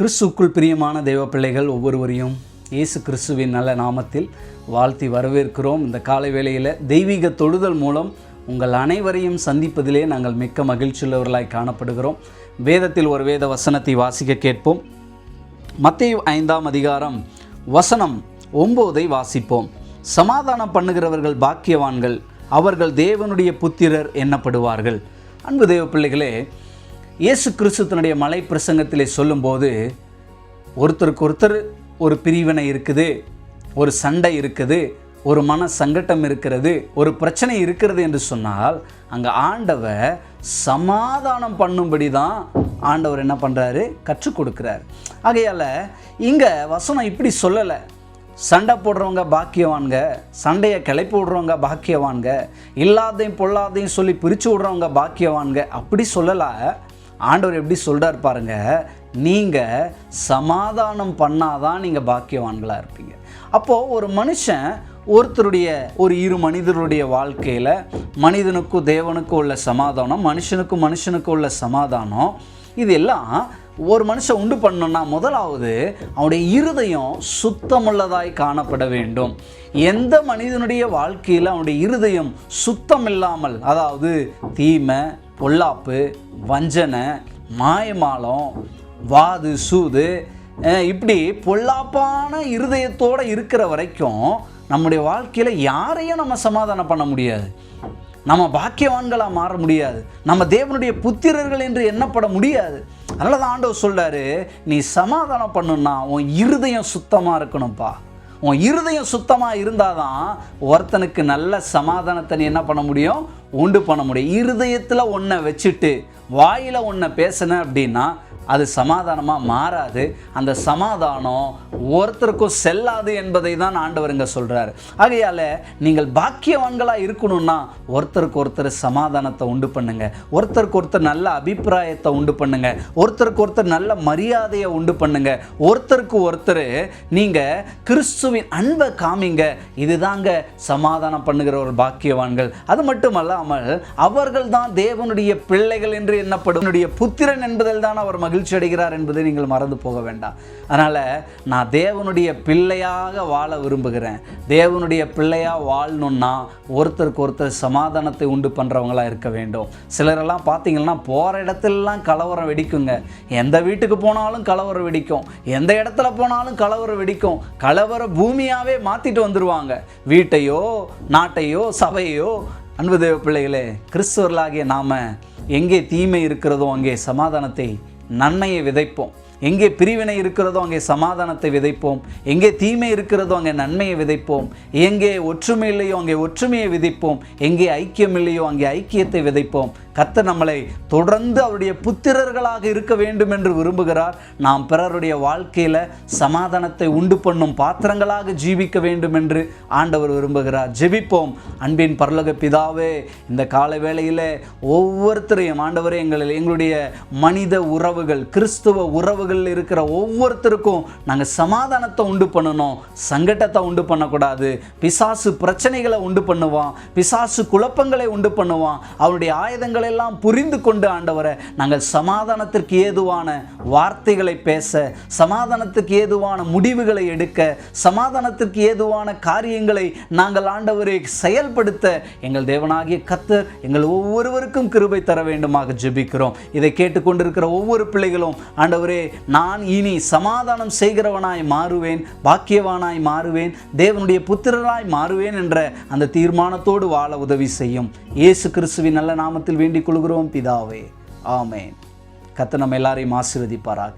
கிறிஸ்துக்குள் பிரியமான தெய்வ பிள்ளைகள் ஒவ்வொருவரையும் இயேசு கிறிஸ்துவின் நல்ல நாமத்தில் வாழ்த்தி வரவேற்கிறோம். இந்த காலை வேளையில் தெய்வீக தொழுதல் மூலம் உங்கள் அனைவரையும் சந்திப்பதிலே நாங்கள் மிக்க மகிழ்ச்சியுள்ளவர்களாய் காணப்படுகிறோம். வேதத்தில் ஒரு வேத வசனத்தை வாசிக்க கேட்போம். மத்திய ஐந்தாம் அதிகாரம் வசனம் ஒம்போதை வாசிப்போம். சமாதானம் பண்ணுகிறவர்கள் பாக்கியவான்கள் அவர்கள் தேவனுடைய புத்திரர் எண்ணப்படுவார்கள் அன்பு தேவ பிள்ளைகளே இயேசு கிறிஸ்து தன்னுடைய மலை பிரசங்கத்திலே சொல்லும்போது ஒருத்தருக்கு ஒருத்தர் ஒரு பிரிவினை இருக்குது ஒரு சண்டை இருக்குது ஒரு மன சங்கட்டம் இருக்கிறது ஒரு பிரச்சனை இருக்கிறது என்று சொன்னால் அங்கே ஆண்டவர் சமாதானம் பண்ணும்படி தான் ஆண்டவர் என்ன பண்ணுறாரு கற்றுக் கொடுக்குறார். ஆகையால் இங்கே வசனம் இப்படி சொல்லலை. சண்டை போடுறவங்க பாக்கியவான்க சண்டையை கிளப்பி விடுறவங்க பாக்கியவான்க இல்லாதையும் பொல்லாதையும் சொல்லி பிரித்து விடுறவங்க பாக்கியவான்க அப்படி சொல்லலை. ஆண்டவர் எப்படி சொல்கிறார் பாருங்க நீங்கள் சமாதானம் பண்ணாதான் நீங்கள் பாக்கியவான்களாக இருப்பீங்க. அப்போது ஒரு மனுஷன் ஒருத்தருடைய ஒரு இரு மனிதருடைய வாழ்க்கையில் மனிதனுக்கும் தேவனுக்கும் உள்ள சமாதானம் மனுஷனுக்கும் மனுஷனுக்கும் உள்ள சமாதானம் இதெல்லாம் ஒரு மனுஷன் உண்டு பண்ணணும்னா முதலாவது அவனுடைய இருதயம் சுத்தமுள்ளதாய் காணப்பட வேண்டும். எந்த மனிதனுடைய வாழ்க்கையில் அவனுடைய இருதயம் சுத்தம் இல்லாமல் அதாவது தீமை பொல்லாப்பு வஞ்சனை மாயமாலம் வாது சூது இப்படி பொல்லாப்பான இருதயத்தோடு இருக்கிற வரைக்கும் நம்முடைய வாழ்க்கையில் யாரையும் நம்ம சமாதானம் பண்ண முடியாது. நம்ம பாக்கியவான்களாக மாற முடியாது. நம்ம தேவனுடைய புத்திரர்கள் என்று எண்ணப்பட முடியாது. அதனால தான் ஆண்டவர் சொல்கிறாரு நீ சமாதானம் பண்ணுன்னா உன் இருதயம் சுத்தமாக இருக்கணும்ப்பா. உன் இருதயம் சுத்தமாக இருந்தால் தான் ஒருத்தனுக்கு நல்ல சமாதானத்தை நீ என்ன பண்ண முடியும்? உண்டு பண்ண முடியும். இருதயத்தில் ஒன்றை வச்சுட்டு வாயில் ஒன்றை பேசின அப்படின்னா அது சமாதானமாக மாறாது. அந்த சமாதானம் ஒருத்தருக்கும் செல்லாது என்பதை தான் ஆண்டவருங்க சொல்கிறார் ஆகையால் நீங்கள் பாக்கியவான்களாக இருக்கணும்னா ஒருத்தருக்கு ஒருத்தர் சமாதானத்தை உண்டு பண்ணுங்க. ஒருத்தருக்கு ஒருத்தர் நல்ல அபிப்பிராயத்தை உண்டு பண்ணுங்க. ஒருத்தருக்கு ஒருத்தர் நல்ல மரியாதையை உண்டு பண்ணுங்க. ஒருத்தருக்கு ஒருத்தர் நீங்கள் கிறிஸ்துவின் அன்பை காமிங்க. இதுதாங்க சமாதானம் பண்ணுகிற ஒரு பாக்கியவான்கள். அது மட்டுமல்லாமல் அவர்கள் தான் தேவனுடைய பிள்ளைகள் என்று எண்ணப்படும். புத்திரன் என்பதில் தான் அவர் மகிழ்ச்சி அடைகிறார் என்பதை நீங்கள் மறந்து போக வேண்டாம். அதனால் நான் தேவனுடைய பிள்ளையாக வாழ விரும்புகிறேன். தேவனுடைய பிள்ளையாக வாழணும்னா ஒருத்தருக்கு ஒருத்தர் சமாதானத்தை உண்டு பண்ணுறவங்களாக இருக்க வேண்டும். சிலரெல்லாம் பார்த்தீங்கன்னா போகிற இடத்துலலாம் கலவரம் வெடிக்குங்க. எந்த வீட்டுக்கு போனாலும் கலவரம் வெடிக்கும். எந்த இடத்துல போனாலும் கலவரம் வெடிக்கும். கலவர பூமியாகவே மாற்றிட்டு வந்துடுவாங்க வீட்டையோ நாட்டையோ சபையோ அன்பு தேவ பிள்ளைகளே கிறிஸ்துவர்களாகிய நாம் எங்கே தீமை இருக்கிறதோ அங்கே சமாதானத்தை நன்மையை விதைப்போம். எங்கே பிரிவினை இருக்கிறதோ அங்கே சமாதானத்தை விதைப்போம். எங்கே தீமை இருக்கிறதோ அங்கே நன்மையை விதைப்போம். எங்கே ஒற்றுமை இல்லையோ அங்கே ஒற்றுமையை விதைப்போம். எங்கே ஐக்கியம் இல்லையோ அங்கே ஐக்கியத்தை விதைப்போம். கத்த நம்மளை தொடர்ந்து அவருடைய புத்திரர்களாக இருக்க வேண்டும் என்று விரும்புகிறார். நாம் பிறருடைய வாழ்க்கையில் சமாதானத்தை உண்டு பண்ணும் பாத்திரங்களாக ஜீவிக்க வேண்டும் என்று ஆண்டவர் விரும்புகிறார். ஜெபிப்போம். அன்பின் பரலோக பிதாவே இந்த கால வேளையில் ஒவ்வொருத்தரையும் ஆண்டவரே எங்களில் எங்களுடைய மனித உறவுகள் கிறிஸ்துவ உறவுகள் உறவுகளில் இருக்கிற ஒவ்வொருத்தருக்கும் நாங்கள் சமாதானத்தை உண்டு பண்ணணும் சங்கட்டத்தை உண்டு பண்ணக்கூடாது. பிசாசு பிரச்சனைகளை உண்டு பண்ணுவான் பிசாசு குழப்பங்களை உண்டு பண்ணுவான். அவனுடைய ஆயுதங்களை எல்லாம் புரிந்து கொண்டு ஆண்டவரை நாங்கள் சமாதானத்திற்கு ஏதுவான வார்த்தைகளை பேச சமாதானத்துக்கு ஏதுவான முடிவுகளை எடுக்க சமாதானத்திற்கு ஏதுவான காரியங்களை நாங்கள் ஆண்டவரை செயல்படுத்த எங்கள் தேவனாகிய கத்தர் எங்கள் ஒவ்வொருவருக்கும் கிருபை தர வேண்டுமாக ஜெபிக்கிறோம். இதை கேட்டுக்கொண்டிருக்கிற ஒவ்வொரு பிள்ளைகளும் ஆண்டவரே நான் இனி சமாதானம் செய்கிறவனாய் மாறுவேன் பாக்கியவானாய் மாறுவேன் தேவனுடைய புத்திரராய் மாறுவேன் என்ற அந்த தீர்மானத்தோடு வாழ உதவி செய்யும். இயேசு கிறிஸ்துவின் நல்ல நாமத்தில் வேண்டிக் கொள்கிறோம் பிதாவே. ஆமேன். கத்த நம்ம எல்லாரையும் ஆசிர்வதிப்பாராக.